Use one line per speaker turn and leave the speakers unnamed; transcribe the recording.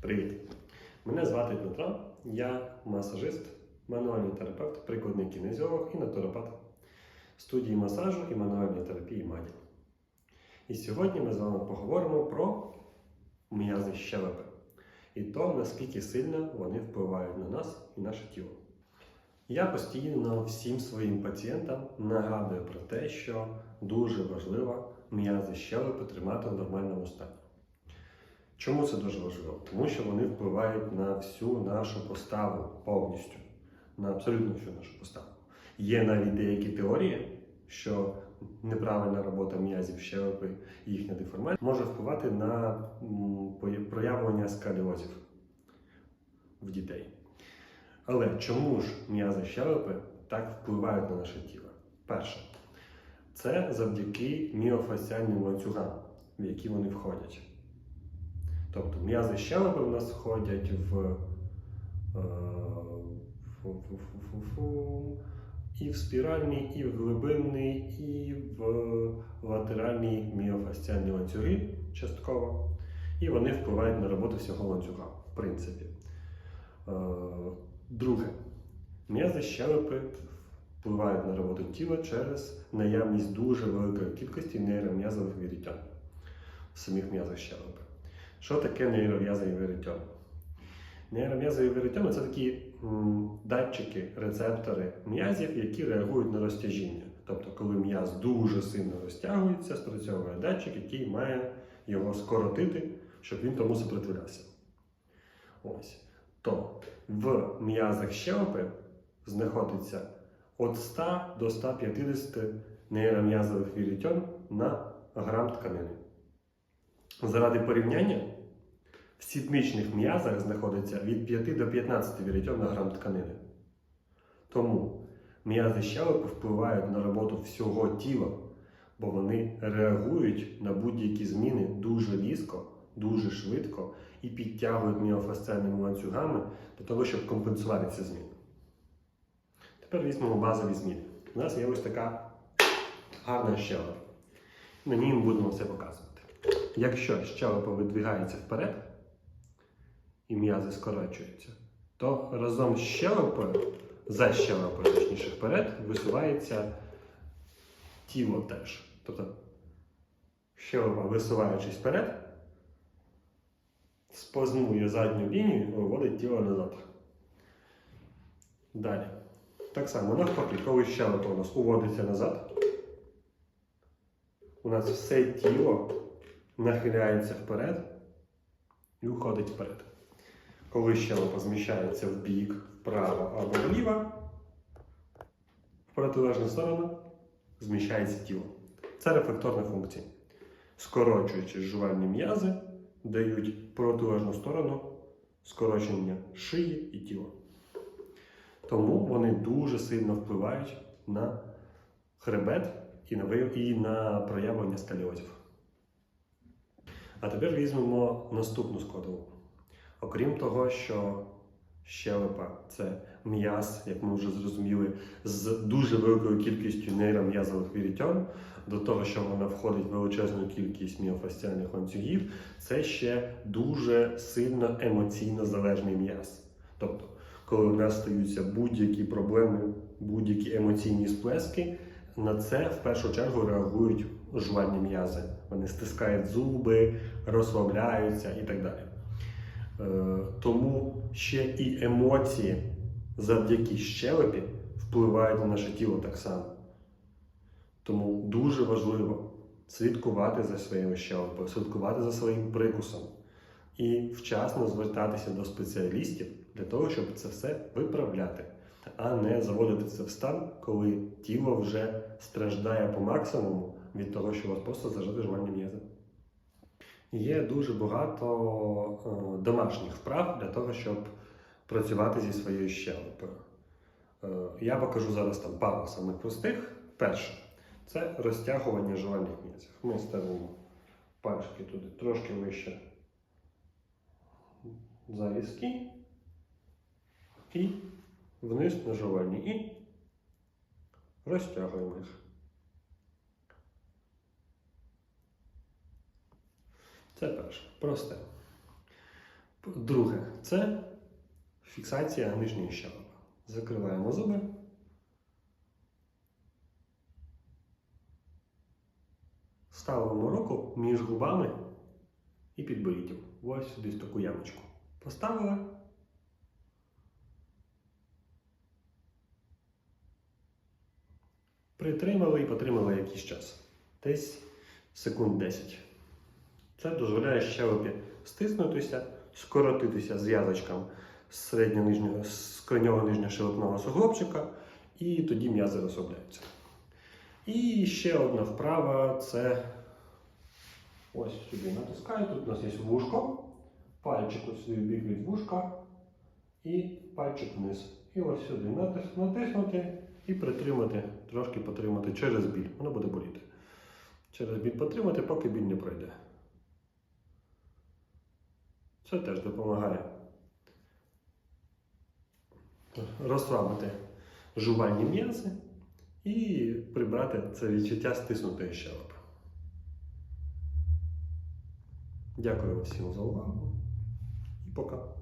Привіт! Мене звати Дмитро, я масажист, мануальний терапевт, прикладний кінезіолог і натуропат студії масажу і мануальної терапії МАДІ. І сьогодні ми з вами поговоримо про м'язи щелепи і то, наскільки сильно вони впливають на нас і наше тіло. Я постійно всім своїм пацієнтам нагадую про те, що дуже важливо м'язи щелепи тримати в нормальному стані. Чому це дуже важливо? Тому що вони впливають на всю нашу поставу повністю, на абсолютно всю нашу поставу. Є навіть деякі теорії, що неправильна робота м'язів щелепи і їхня деформація може впливати на проявлення скаліозів в дітей. Але чому ж м'язи щелепи так впливають на наше тіло? Перше, це завдяки міофасціальним ланцюгам, в які вони входять. Тобто м'язи щелепи в нас входять в, е, фу-фу-фу-фу-фу, і в спіральний, і в глибинний, і в латеральні міофасціальні ланцюги частково. І вони впливають на роботу всього ланцюга, в принципі. Е, Друге, м'язи щелепи впливають на роботу тіла через наявність дуже великої кількості нейром'язових вірітян в самих м'язах щелепи. Що таке нейром'язові вірітяни? Нейром'язові вірітяни це такі датчики, рецептори м'язів, які реагують на розтяжіння. Тобто, коли м'яз дуже сильно розтягується, спрацьовує датчик, який має його скоротити, щоб він тому сопротивлявся. Ось. То в м'язах щелепи знаходиться від 100 до 150 нейром'язових вірітьон на грам тканини. Заради порівняння, в сідмичних м'язах знаходиться від 5 до 15 вірітьон на грам тканини. Тому м'язи щелепи впливають на роботу всього тіла, бо вони реагують на будь-які зміни дуже різко, дуже швидко і підтягують міофасціальними ланцюгами для того, щоб компенсувати ці зміни. Тепер візьмемо базові зміни. У нас є ось така гарна щелепа. На ній ми будемо все показувати. Якщо щелепа видвигається вперед і м'язи скорочуються, то разом з щелепою, за щелепою, точніше вперед, висувається тіло теж. Тобто щелепа, висуваючись вперед, спазмує задню лінію і виводить тіло назад. Далі. Так само навпаки, коли щелепа у нас уводиться назад, у нас все тіло нахиляється вперед і уходить вперед. Коли щелепа зміщається в бік, вправо або вліво, в протилежну сторону зміщається тіло. Це рефлекторна функція. Скорочуючи жувальні м'язи, дають протилежну сторону скорочення шиї і тіла. Тому вони дуже сильно впливають на хребет і на, проявлення скаліозів. А тепер візьмемо наступну складову. Окрім того, що щелепа це м'яз, як ми вже зрозуміли, з дуже великою кількістю нейром'язових вірітьон, до того, що вона входить в величезну кількість міофасціальних ланцюгів, це ще дуже сильно емоційно залежний м'яз. Тобто, коли у нас стаються будь-які проблеми, будь-які емоційні сплески, на це в першу чергу реагують жувальні м'язи. Вони стискають зуби, розслабляються і так далі. Е, тому ще і емоції завдяки щелепі впливають на наше тіло так само. Тому дуже важливо слідкувати за своєю щелепою, слідкувати за своїм прикусом і вчасно звертатися до спеціалістів для того, щоб це все виправляти, а не заводити це в стан, коли тіло вже страждає по максимуму від того, що у вас просто зажати жувальні м'язи. Є дуже багато е, домашніх вправ для того, щоб працювати зі своєю щелепою. Е, я покажу зараз там пару самих простих. Перше це розтягування жувальних м'язів. Ми ставимо пальчики туди трошки вище за і вниз на жувальні і розтягуємо їх. Це перше. Просте. Друге, це фіксація нижньої щелепи. Закриваємо зуби. Ставимо руку між губами і підборіддям. Ось сюди в таку ямочку. Поставили. Притримали і потримали якийсь час. Десь секунд 10. Це дозволяє щелепі стиснутися, скоротитися зв'язочком з середнього нижнього, шелепного суглобчика, і тоді м'язи розслабляються. І ще одна вправа це ось сюди натискаю. Тут у нас є вушко, пальчик ось сюди бік від вушка і пальчик вниз. І ось сюди натис- натиснути і притримати, трошки потримати через біль. Воно буде боліти. Через біль потримати, поки біль не пройде. Це теж допомагає розслабити жувальні м'язи і прибрати це відчуття стиснутої щелепи. Дякую всім за увагу і пока.